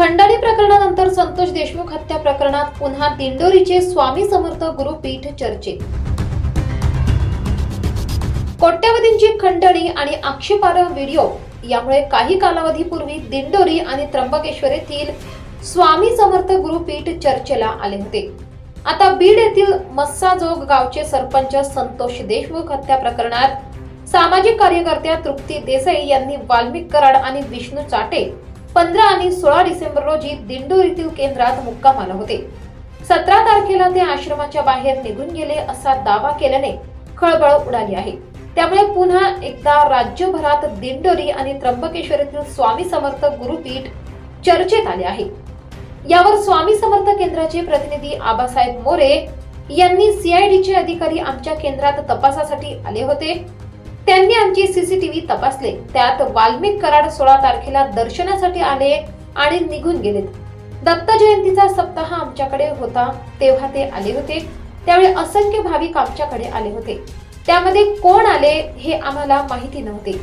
खंडणी प्रकरणानंतर संतोष देशमुख हत्या प्रकरणात पुन्हा दिंडोरीचे स्वामी समर्थ गुरुपीठ चर्चेत. कोट्यवधींची खंडणी आणि आक्षेपार्ह व्हिडिओ यामुळे काही कालावधीपूर्वी दिंडोरी आणि त्र्यंबकेश्वर येथील स्वामी समर्थ गुरुपीठ चर्चेला आले होते. आता बीड येथील मस्साजोग गावचे सरपंच संतोष देशमुख हत्या प्रकरणात सामाजिक कार्यकर्त्या तृप्ती देसाई यांनी वाल्मिक कराड आणि विष्णू चाटे पंधरा आणि सोळा डिसेंबर रोजी दिंडोरीतील केंद्रात मुक्कामाला होते. सतरा तारखेला ते आश्रमाच्या बाहेर निघून गेले असा दावा केल्याने खळबळ उडाली आहे. त्यामुळे पुन्हा एकदा राज्यभरात दिंडोरी आणि त्र्यंबकेश्वर येथील स्वामी समर्थ गुरुपीठ चर्चेत आले आहे. यावर स्वामी समर्थ केंद्राचे प्रतिनिधी आबासाहेब मोरे यांनी सीआयडीचे अधिकारी आमच्या केंद्रात तपासासाठी आले होते. त्यांनी आमची सीसीटीव्ही तपासले. त्यात वाल्मिक कराड सोळा तारखेला दर्शनासाठी आले आणि निघून गेले दत्त जयंतीचा सप्ताह आमच्याकडे होता तेव्हा ते आले होते. त्यावेळी असंख्य भाविक आमच्याकडे आले होते. त्यामध्ये कोण आले हे आम्हाला माहिती नव्हते.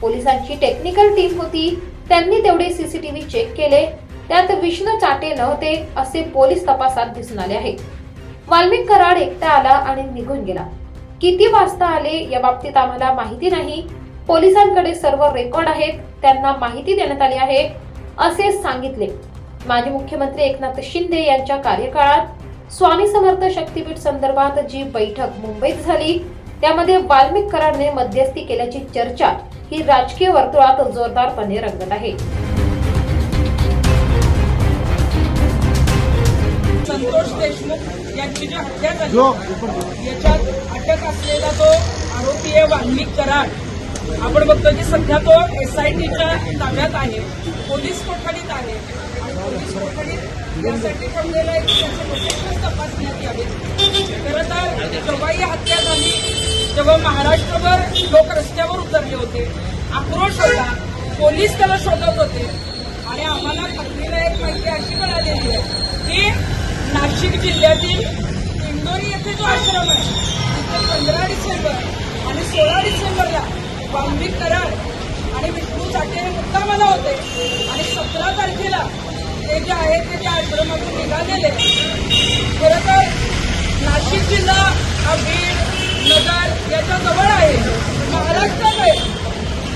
पोलिसांची टेक्निकल टीम होती त्यांनी तेवढे सीसीटीव्ही चेक केले. त्यात विष्णू चाटे नव्हते असे पोलीस तपासात दिसून आले आहे. वाल्मिक कराड एकटा आला आणि निघून गेला. किती वाजता आले या बाबतीत आम्हाला माहिती नाही. पोलिसांकडे सर्व रेकॉर्ड आहेत. त्यांना माहिती देण्यात आली आहे. असे सांगितले. माजी मुख्यमंत्री एकनाथ शिंदे यांच्या कार्यकाळात स्वामी समर्थ शक्तीपीठ संदर्भात जी बैठक मुंबईत झाली त्यामध्ये वाल्मिक कराडने मध्यस्थी केल्याची चर्चा ही राजकीय वर्तुळात जोरदारपणे रंगत आहे. संतोष देशमुख यांची जी हत्या झाली याच्यात असलेला तो आरोपी आहे वाल्मिक कराड. आपण बघतो की सध्या तो एसआयटीच्या ताब्यात आहे. पोलीस कोठडीत आहे? पोलीस कोठडीत यासाठी ठेवलेला आहे की त्याचे तपासण्यात यावे खरं तर जेव्हा हत्या झाली. तेव्हा महाराष्ट्रभर लोक रस्त्यावर उतरले होते आक्रोश होता. पोलीस त्याला शोधत होते. आणि आम्हाला खात्रीला एक माहिती अशी कळालेली आहे की नाशिक जिल्ह्यातील इंदोरी येथे जो आश्रम आहे तिथे पंधरा डिसेंबर आणि सोळा डिसेंबरला बांबी कराड आणि विष्णू चाटे हे मुक्कामाला होते. आणि सतरा तारखेला ते जे आहे ते त्या आश्रमातून निघालेले खरं तर नाशिक जिल्हा हा बीड नगर याच्या जवळ आहे. महाराष्ट्रात आहे.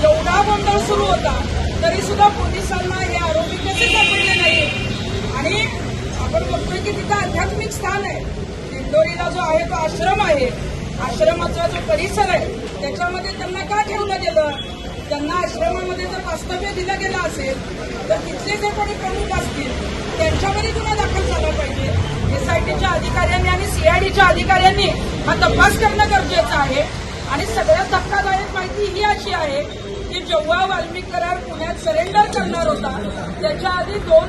एवढा गोंधळ सुरू होता तरी सुद्धा पोलिसांना हे आरोपी कसे सापडले नाही आणि आपण बघतोय की तिथं आध्यात्मिक स्थान आहे. दिंडोरीला जो आहे तो आश्रम आहे. आश्रमाचा जो परिसर आहे त्याच्यामध्ये त्यांना का ठेवलं गेलं? त्यांना आश्रमामध्ये जर वास्तव्य दिलं गेलं असेल तर तिथले जे कोणी प्रमुख असतील त्यांच्यामध्ये गुन्हा दाखल झाला पाहिजे. एसआयटीच्या अधिकाऱ्यांनी आणि सीआयडीच्या अधिकाऱ्यांनी हा तपास करणं गरजेचं आहे. आणि सगळ्यात धक्कादायक माहिती ही अशी आहे की जेव्हा वाल्मिक करार पुण्यात सरेंडर करणार होता त्याच्या आधी दोन